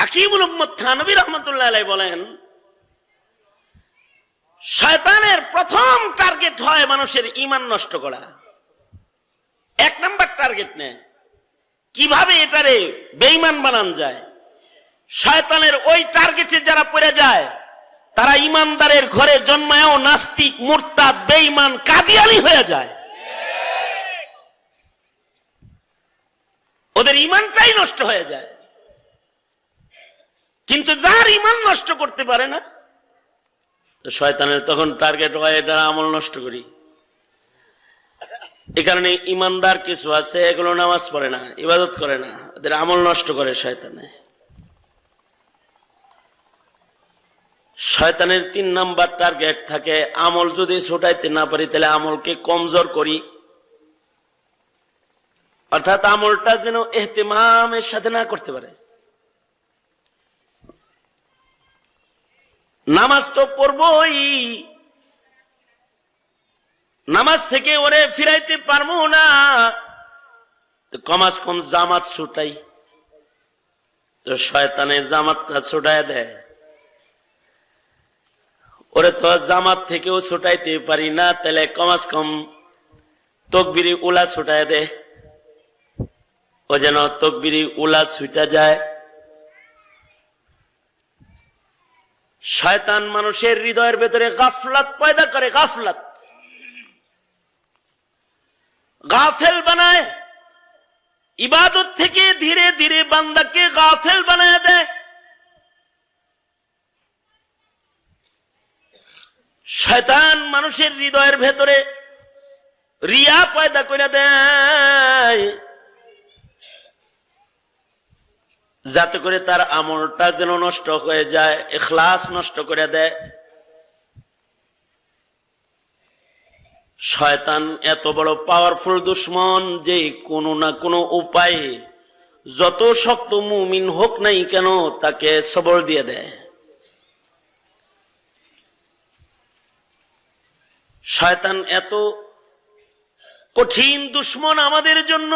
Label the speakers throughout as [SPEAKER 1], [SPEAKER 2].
[SPEAKER 1] হাকিমুল উম্মদ থানবী রহমতুল্লাহ বলেন, শয়তানের প্রথম টার্গেট হয় মানুষের ইমান নষ্ট করা। এক নাম্বার টার্গেট নেয়। কীভাবে এটারে বেইমান বানান যায়? শয়তানের ওই টার্গেটে যারা পড়ে যায়, তারা ইমানদারের ঘরে জন্মায়ও নাস্তিক, মুরতাদ বেইমান কাদিয়ানি হয়ে যায়। ওদের ইমানটাই নষ্ট হয়ে যায়। কিন্তু যার ইমান নষ্ট করতে পারে না শয়তানের তখন টার্গেট হয় এটা আমল নষ্ট করি। এ কারণে ইমানদার কিছু আছে, এগুলো নামাজ পড়ে না, ইবাদত করে না, ওদের আমল নষ্ট করে শয়তানে। শয়তানের তিন নাম্বার টার্গেট থাকে, আমল যদি ছোটাইতে না পারি, তাহলে আমলকে কমজোর করি। অর্থাৎ আমলটা যেন এহতেমামের সাথে না করতে পারে। নামাজ তো পড়বই। নামাজ থেকে ওরে ফিরাইতে পারব না। কমাস কম জামাত ছুটাই। তো শয়তানে জামাতটা ছুটায় দেয়। ওরে তো জামাত থেকেও ছুটাইতে পারি না, তাহলে কমাস কম তকবিরি উলা ছুটায় দেয় ও যেন তকবিরি উলা ছুটা যায়। শয়তান মানুষের হৃদয়ের ভেতরে গাফলাত পয়দা করে, গাফলাত। গাফেল বানায়, ইবাদত থেকে ধীরে ধীরে বান্দাকে গাফেল বানায় দেয়। শয়তান মানুষের হৃদয়ের ভেতরে রিয়া পয়দা করে দেয়। যাতে করে তার আমলটা যেন নষ্ট হয়ে যায় এখলাস নষ্ট করে দেয়। শয়তান এত বড় পাওয়ারফুল দুশ্মন যে কোনো না কোনো উপায়ে যত শক্ত মুমিন হোক নাই কেন তাকে সবল দিয়ে দেয়। শয়তান এত কঠিন দুশ্মন আমাদের জন্য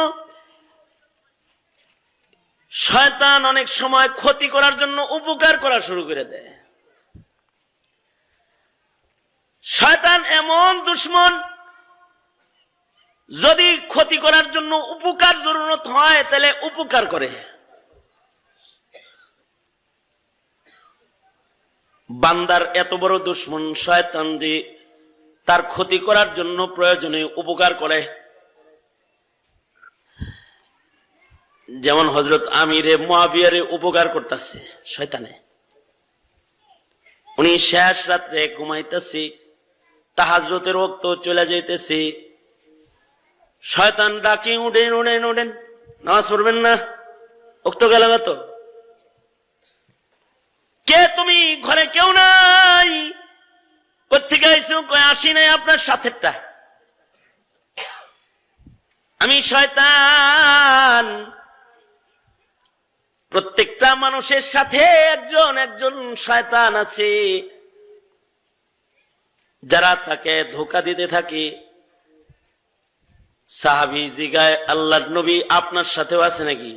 [SPEAKER 1] শয়তান অনেক সময় ক্ষতি করার জন্য উপকার করা শুরু করে দেয়। শয়তান এমন দুশ্মন, যদি ক্ষতি করার জন্য উপকার জরুরত হয়, তাহলে উপকার করে। বান্দার এত বড় দুশ্মন, শয়তান যে তার ক্ষতি করার জন্য প্রয়োজনে উপকার করে। যেমন হজরত আমিরে মহাবিয়ারে উপকার করতেছে, শয়তানে। উনি শেষ রাত্রে ঘুমাইতেছি তাহাজতের রক্ত চলে যাইতেছি। শয়তান ডাকি, উঠেন উঠেন উঠেন, নামাজ পড়বেন না উক্ত গেল তো? কে তুমি? ঘরে কেউ নাই। কোথেকে আইসু আসি নাই আপনার সাথেরটা। আমি শয়তান প্রত্যেকটা মানুষের সাথে একজন একজন শয়তান আছে। যারা তাকে ধোকা দিতে থাকে। সাহাবি জিগায়, আল্লাহর নবী আপনার সাথেও আছে নাকি?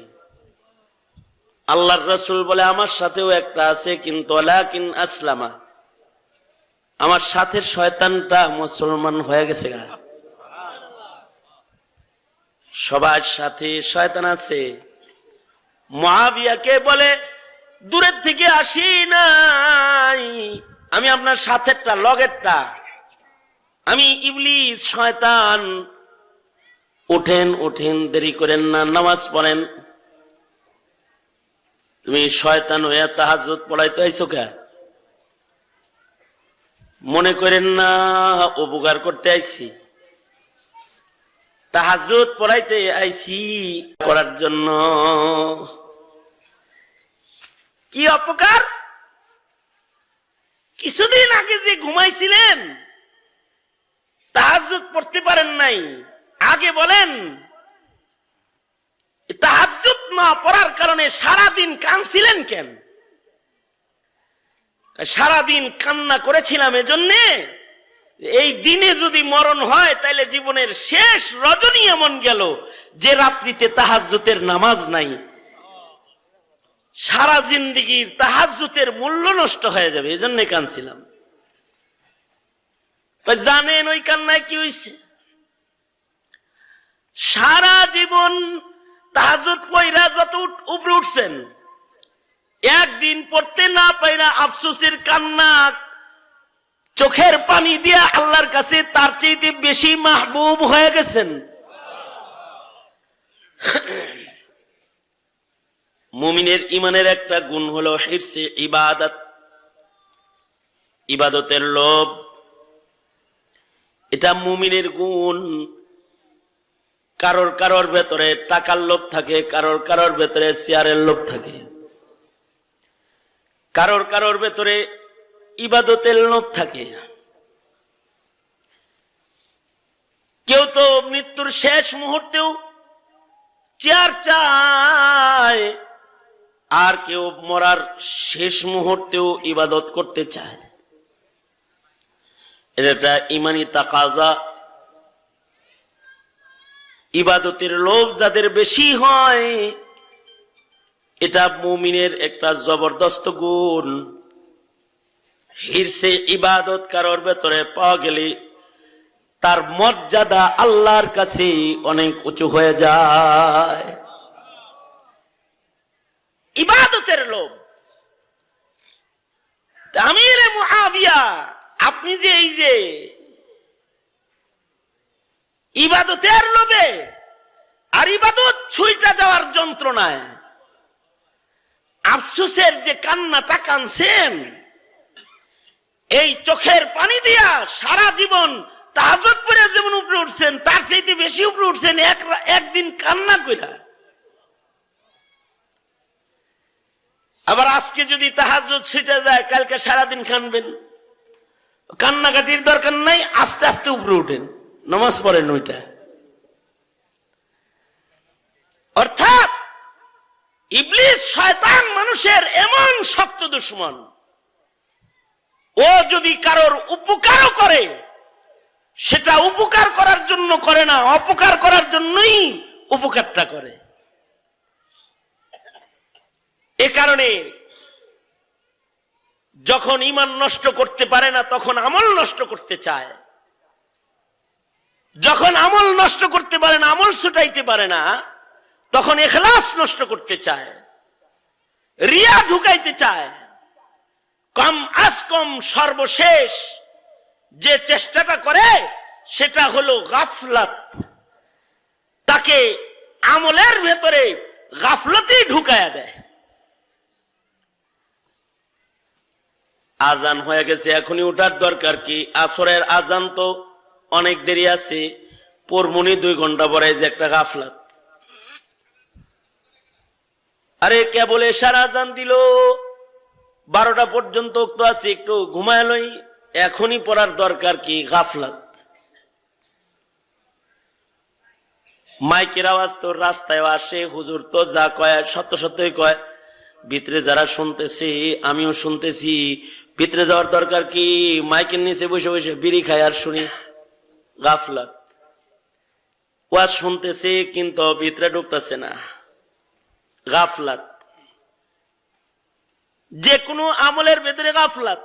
[SPEAKER 1] আল্লাহর রসুল বলে, আমার সাথেও একটা আছে, কিন্তু কিন আসলামা। আমার সাথের শয়তানটা মুসলমান হয়ে গেছে সবার সাথে শয়তান আছে। মহাবিয়াকে বলে, দূরের থেকে আসি নাই। আমি আপনার সাথেরটা, লগেরটা। আমি ইবলিস, শয়তান উঠেন উঠেন দেরি করেন না, নামাজ পড়েন। তুমি শয়তান হয়ে তাহাজুত পড়াইতে আইছো কে? মনে করেন না উপকার করতে আইছি। তাহাজুত পড়াইতে আইছি করার জন্য। কি অপকার? কিছুদিন আগে যে ঘুমাইছিলেন তাহাজুত পড়তে পারেন নাই। আগে বলেন তাহাজুত না পড়ার কারণে সারাদিন কানছিলেন কেন? সারাদিন কান্না করেছিলাম এজন্যে এই দিনে যদি মরণ হয় তাহলে জীবনের শেষ রজনী এমন গেল যে রাত্রিতে তাহাজ্জুতের নামাজ নাই। সারা জিন্দিগির তাহাজুতের মূল্য নষ্ট হয়ে যাবে এই জন্যে কানছিলাম জানেন ওই কান্নায় কি হয়েছে সারা জীবন তাহাজুত পয়রা যত উপরে উঠছেন, একদিন পড়তে না পাইরা আফসোসের কান্না চোখের পানি দিয়া আল্লাহর কাছে তার চাইতে বেশি মাহবুব হয়ে গেছেন। মুমিনের ইমানের একটা গুণ হলো হিরসে ইবাদত। ইবাদতের লোভ। এটা মুমিনের গুণ। কারোর কারোর ভেতরে টাকার লোভ থাকে, কারোর কারোর ভেতরে চেয়ারের লোভ থাকে। কারোর কারোর ভেতরে ইবাদতের লোভ থাকে। কেউ তো মৃত্যুর শেষ মুহূর্তেও চেয়ার চায়, আর কেউ মরার শেষ মুহূর্তেও ইবাদত করতে চায়। এটা ইমানি তাকাজা। ইবাদতের লোভ যাদের বেশি হয়, এটা মুমিনের একটা জবরদস্ত গুণ। হিরসে ইবাদত কারোর ভেতরে পাওয়া গেলে তার মর্যাদা আল্লাহর কাছে অনেক উঁচু হয়ে যায়। ইবাদতের মুআবিয়া, আপনি যে এই যে ইবাদতের লোভে আর ইবাদত ছুইটা যাওয়ার যন্ত্রণায় আফসুসের যে কান্নাটা কানছেন এই চোখের পানি দিয়া সারা জীবন তাহাজত যেমন উপরে উঠছেন, তার চাইতে বেশি উপরে উঠছেন, এক একদিন কান্না কইরা। আবার আজকে যদি তাহাজত ছিটে যায়, কালকে সারাদিন কানবেন। কান্নাকাটির দরকার নাই, আস্তে আস্তে উপরে উঠেন। নমাজ পড়েন ওইটা। অর্থাৎ ইবলিস শয়তান মানুষের এমন শক্ত দুশ্মন। ও যদি কারোর উপকারও করে, সেটা উপকার করার জন্য করে না, অপকার করার জন্যই উপকারটা করে। এ কারণে যখন ইমান নষ্ট করতে পারে না, তখন আমল নষ্ট করতে চায়। যখন আমল নষ্ট করতে পারে না, আমল ছুটাইতে পারে না, তখন এখলাস নষ্ট করতে চায়। রিয়া ঢুকাইতে চায়। কম আজ কম সর্বশেষ যে চেষ্টাটা করে, সেটা হলো গাফলাত। তাকে আমলের ভেতরে গাফলতেই ঢুকায়া দেয়। আজান হয়ে গেছে, এখনই ওঠার দরকার কি? আসরের আজান তো অনেক দেরি আছে, পরমনি দুই ঘণ্টা পরে যে একটা গাফলাত। আরে কেবল এসার আজান দিল। বারোটা পর্যন্ত তো আছে, একটু ঘুমায় লই, এখনই পড়ার দরকার কি? গাফলাত। মাইকের আওয়াজ তো রাস্তায় আসে, হুজুর তো যা কয়, সত্য সত্যই কয়। ভিতরে যারা শুনতেছি, আমিও শুনতেছি। ভিতরে যাওয়ার দরকার কি? মাইকের নিচে বসে বসে বিড়ি খায় আর শুনি। গাফলাত। ওয়াজ শুনতেছে, কিন্তু ভিতরে ঢুকতেছে না। গাফলাত। যে কোনো আমলের ভেতরে গাফলাত,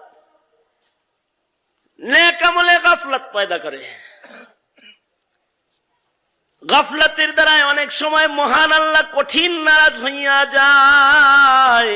[SPEAKER 1] নেক গাফলাত পয়দা করে। গাফলাতের দ্বারায় অনেক সময় মহান আল্লাহ কঠিন নারাজ হইয়া যায়।